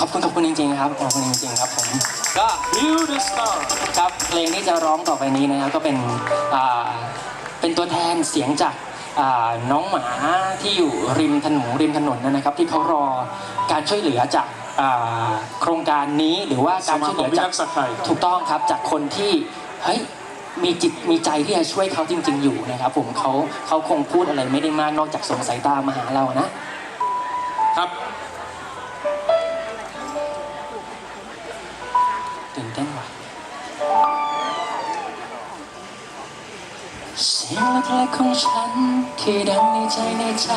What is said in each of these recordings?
ขอบคุณขอบคุณจริงๆครับขอบคุณจริงๆครับผมก็ Build the Star ครับเพลงที่จะร้องต่อไปนี้นะครับก็เป็นอ่าเป็นตัวแทนเสียงจากอ่าน้องหมาที่อยู่ริมถนนริมถนนนะครับ ที่เขารอการช่วยเหลือจากอ่าโครงการนี้หรือว่าสการมาช่วยคเหมลือพิจาทักกษ์สัตว์ไทย ถูกต้องครับจากคนที่เฮ้ยมีจิตมีใจที่จะช่วยเขาจริง ๆ อยู่นะครับ ผมเขาเขาคงพูดอะไรไม่ได้มากนอกจากส่งสายตามาหาเรานะ ครับ สียงเล็กของฉันที่ดังในใจในใจ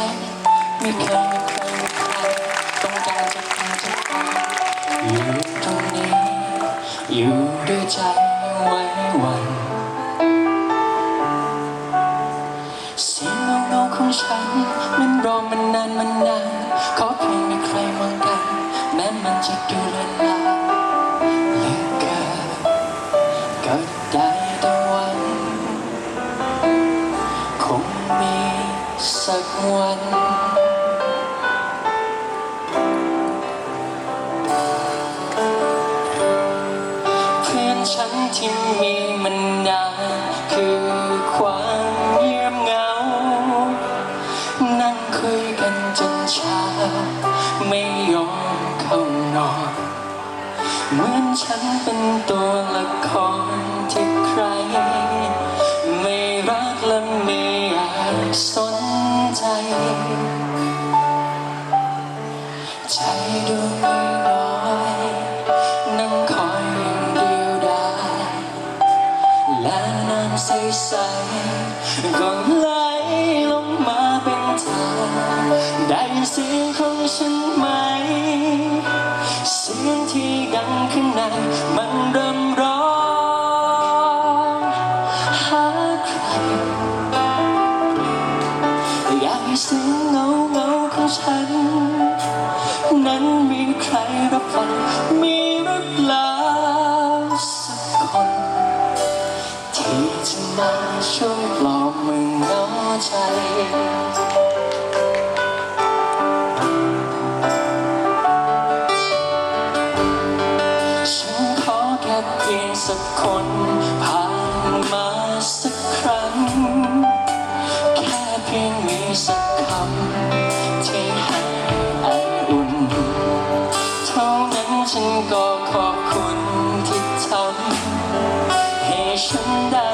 ไม่เคยไม่เคยไม่เคยต้องการจะพาจะไปอยู่ตรงนี้ อยู่ด้วยใจไว้วันเสียงเงาๆของฉัน มันรอมันนานมันนานขอเพียงมีใคร สักวัน เพื่อนฉันที่มีมันนานคือความเงียบเหงา นั่งคุยกันจนเช้า ไม่ยอมเข้านอน เหมือนฉันเป็นตัวละครที่ใคร ไม่รักและ เสียงของฉันไหม เสียงที่ดังข้างในมันเริ่มร้องหาใครอยากให้เสียงเงาเงาของฉัน นั้นมีใครรับฟังมีหรือเปล่าสักคน ที่จะมาช่วยปลอบมึงเหงาใจ คนผ่านมาสักครั้ง แค่เพียงมีสักคำที่ให้ไออุ่น เท่านั้นฉันก็ขอบคุณที่ทำให้ฉันได้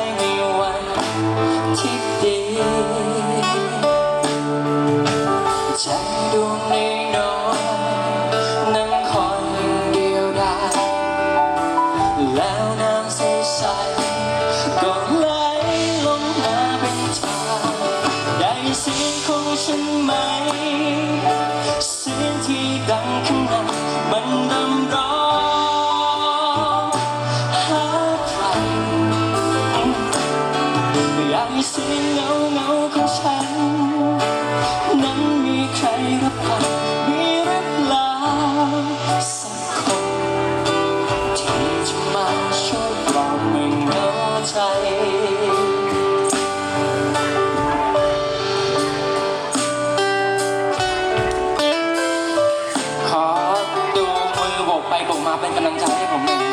ใจ ขอดูมือโบกไปโบกมาเป็นกำลังใจให้ผมหน่อย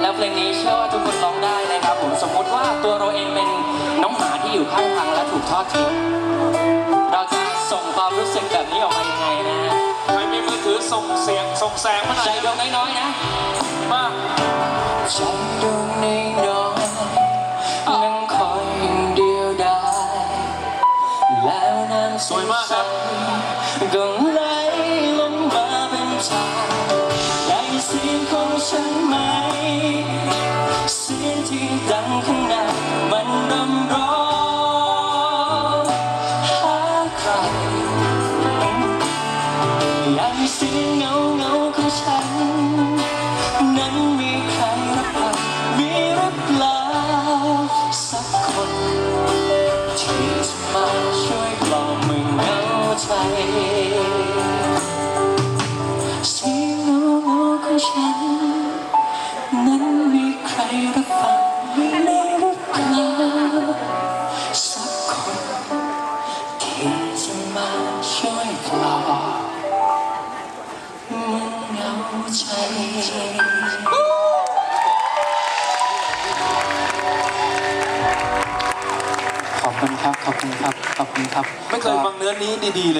แล้วเพลงนี้เชื่อว่าทุกคนร้องได้นะครับ ผมสมมุติว่าตัวเราเองเป็นน้องหมาที่อยู่ข้างทางและถูกทอดทิ้งเราจะส่งความรู้สึกแบบนี้ออกมายังไงนะฮะใครมีมือถือส่งเสียงส่งแสงมาหน่ใจอยดวงน้อยๆนะ มาใจดวงน้ำ ครับ ขอบคุณครับ ไม่เคยฟังเนื้อนี้ดีๆเลย